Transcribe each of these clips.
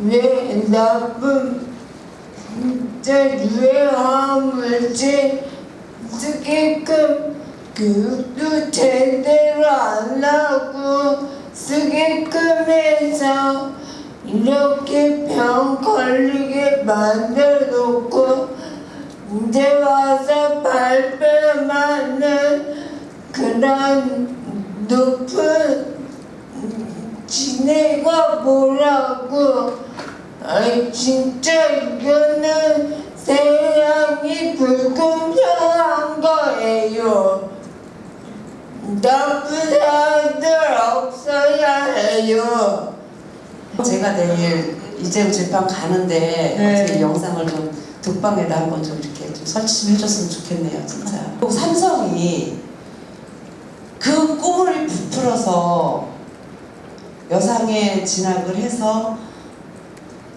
왜 나쁜 진짜 유해함을 쓰게끔 교육도 제대로 안 하고 쓰게끔 해서 이렇게 병 걸리게 만들어 놓고 이제 와서 발표하는 그런 높은 지네가 뭐라고 아 진짜 이거는 세상이 불공정한 거예요 나쁜 사람들 없어야 해요 제가 내일 이재용 재판 가는데 네. 어떻게 영상을 좀 독방에다 한번 좀 이렇게 좀 설치 좀 해줬으면 좋겠네요, 진짜. 또 삼성이 그 꿈을 부풀어서 여상에 진학을 해서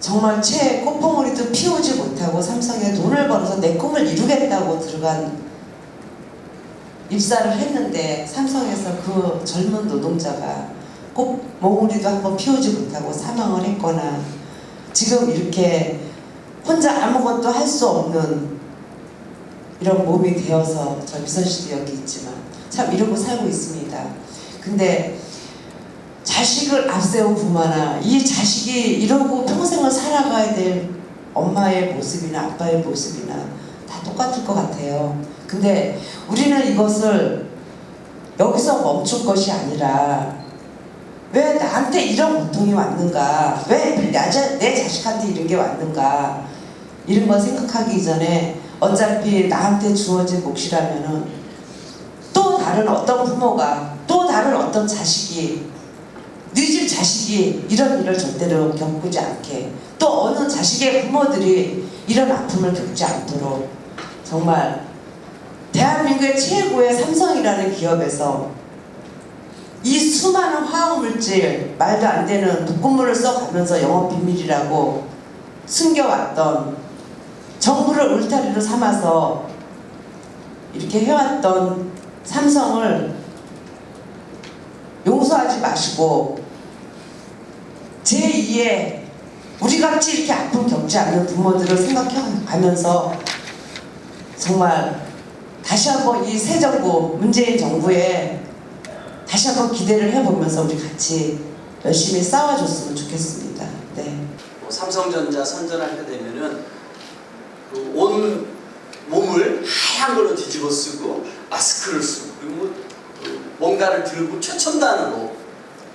정말 채 꽃봉오리도 피우지 못하고 삼성에 돈을 벌어서 내 꿈을 이루겠다고 들어간 입사를 했는데 삼성에서 그 젊은 노동자가 꽃봉오리도 한번 피우지 못하고 사망을 했거나 지금 이렇게 혼자 아무것도 할 수 없는 이런 몸이 되어서 저 미선 씨도 여기 있지만 참 이러고 살고 있습니다. 근데 자식을 앞세운 부모나 이 자식이 이러고 평생을 살아가야 될 엄마의 모습이나 아빠의 모습이나 다 똑같을 것 같아요. 근데 우리는 이것을 여기서 멈출 것이 아니라 왜 나한테 이런 고통이 왔는가? 왜내 자식한테 이런 게 왔는가? 이런 거 생각하기 전에 어차피 나한테 주어진 몫이라면은 또 다른 어떤 부모가 또 다른 어떤 자식이 네 집 자식이 이런 일을 절대로 겪지 않게 또 어느 자식의 부모들이 이런 아픔을 겪지 않도록 정말 대한민국의 최고의 삼성이라는 기업에서 이 수많은 화학물질 말도 안 되는 독극물을 써가면서 영업 비밀이라고 숨겨왔던 정부를 울타리로 삼아서 이렇게 해왔던 삼성을 용서하지 마시고 제2의 우리같이 이렇게 아픔 겪지 않는 부모들을 생각하면서 정말 다시 한번 이 새 정부 문재인 정부에 다시 한번 기대를 해보면서 우리 같이 열심히 싸워줬으면 좋겠습니다. 네. 뭐 삼성전자 선전할 때 되면은 그온 몸을 하얀 걸로 뒤집어 쓰고 마스크를 쓰고 그리고 그 뭔가를 들고 최첨단으로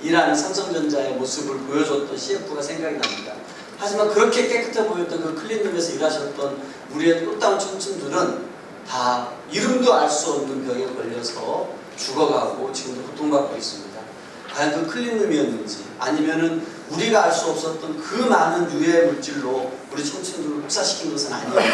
일하는 삼성전자의 모습을 보여줬던 CF가 생각이 납니다. 하지만 그렇게 깨끗해 보였던 그 클린룸에서 일하셨던 우리의 꽃다운 청춘들은 다 이름도 알 수 없는 병에 걸려서 죽어가고 지금도 고통받고 있습니다. 과연 그 클린룸이었는지 아니면은 우리가 알 수 없었던 그 많은 유해 물질로 우리 청춘들을 혹사시킨 것은 아니었는지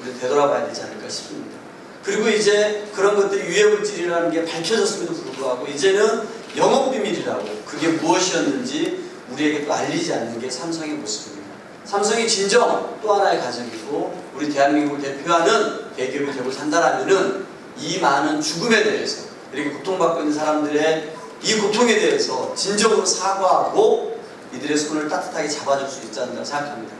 우리 되돌아봐야 되지 않을까 싶습니다. 그리고 이제 그런 것들이 유해 물질이라는 게 밝혀졌음에도 불구하고 이제는 영업 비밀이라고 그게 무엇이었는지 우리에게 또 알리지 않는 게 삼성의 모습입니다. 삼성이 진정 또 하나의 가정이고 우리 대한민국을 대표하는 대기업이 되고 산다라면은 이 많은 죽음에 대해서 이렇게 고통받고 있는 사람들의 이 고통에 대해서 진정으로 사과하고 이들의 손을 따뜻하게 잡아줄 수 있지 않나 생각합니다.